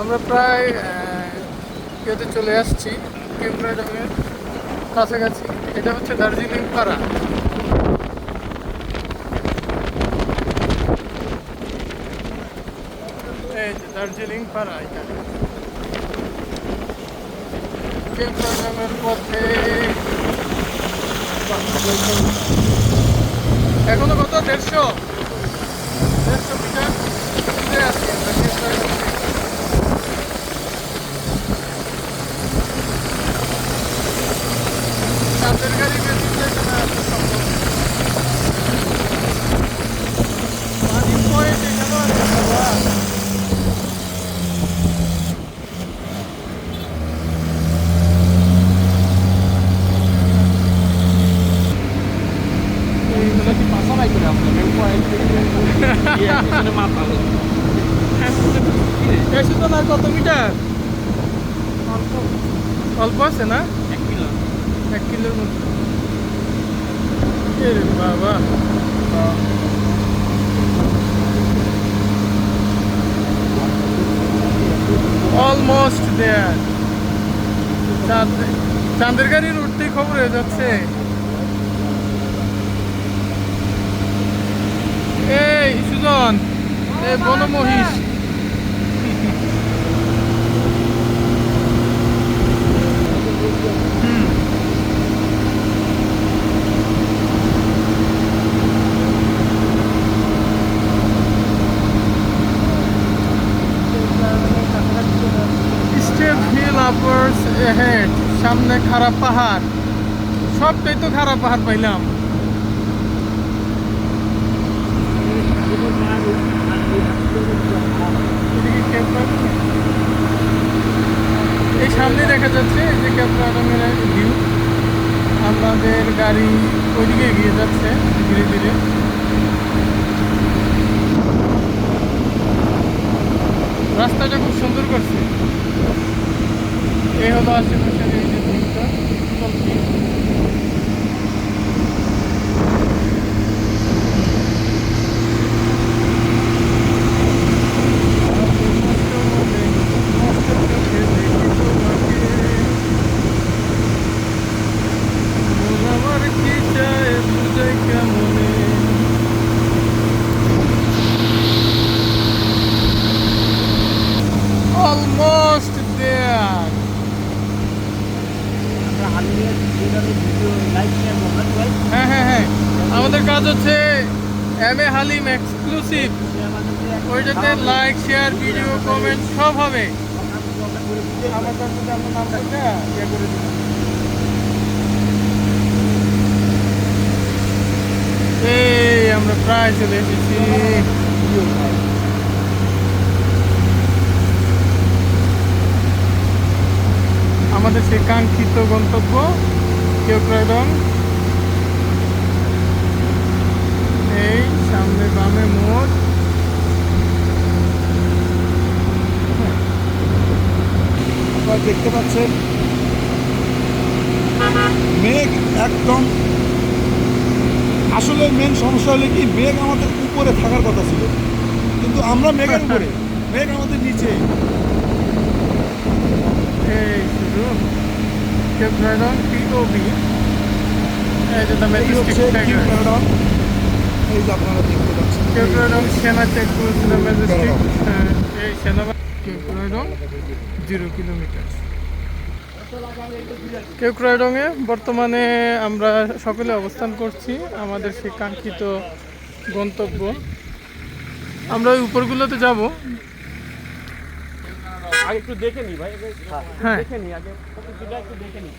আমরা প্রায় ইয়েতে চলে আসছি কাছাকাছি। এটা হচ্ছে দার্জিলিং পাড়া। দার্জিলিং পাড়া এটা কেমরাডামের পথে এখনও কত? দেড়শো? দেড়শো মিটার আছি আমরা কেমরাডাম থেকে। চাঁদের গাড়ি বেশি যেতে না কত মিটার? অল্প। আছে এক কিলো। এক কিলোর মতো এ রে বাবা অলমোস্ট দেয়ার চাঁদের গাড়ির উঠতেই খবর হয়ে যাচ্ছে। এই সুজন এই বনমহিষ। আপওয়ার্ডস হেড সামনে খারাপ পাহাড়। সবটাই তো খারাপ পাহাড় পাইলাম। এই সামনে দেখা যাচ্ছে যে ক্যাপরাডামের ভিউ আমাদের গাড়ি ওইদিকে এগিয়ে যাচ্ছে ধীরে ধীরে। রাস্তাটা খুব সুন্দর করছে। এই হলো আশেপাশের এই যে ভিউটা চলতি আমার কি চায় বুঝে কেমনে অলমোস্ট দেয়ার হ্যাঁ হ্যাঁ হ্যাঁ। আমাদের কাজ হচ্ছে এম এ হালিম এক্সক্লুসিভ ওইটাতে লাইক শেয়ার ভিডিও কমেন্ট সব হবে। আমার প্রায় চলে এসেছি। আমাদের সেই কাঙ্ক্ষিত গন্তব্য। কেউক্রয়ডং এই সামনে বামে মোড়। আবার দেখতে পাচ্ছেন। মেঘ একদম। আসলে মেন সমস্যা হলো কি, মেঘ আমাদের উপরে থাকার কথা ছিল। কিন্তু আমরা মেঘের উপরে। মেঘ আমাদের নিচে। এই শুরু কেউক্রয়ডং পিওবি এই যে দ্য ম্যাজেস্টিক কিউ টাইগার প্যারাডন এই যে আপনারা দেখতে পাচ্ছেন কেউক্রয়ডং সেনা চেকপোস্ট দ্য ম্যাজেস্টিক এই সেনাবাহিনী কেউক্রয়ডং জিরো কিলোমিটার কেউক্রয়ডংয়ে বর্তমানে আমরা সকলে অবস্থান করছি। আমাদের সেই কাঙ্ক্ষিত গন্তব্য। আমরা ওই উপরগুলোতে যাব। আগে একটু দেখে নি ভাই। হ্যাঁ। দেখে নি আগে। একটু দেখে নি।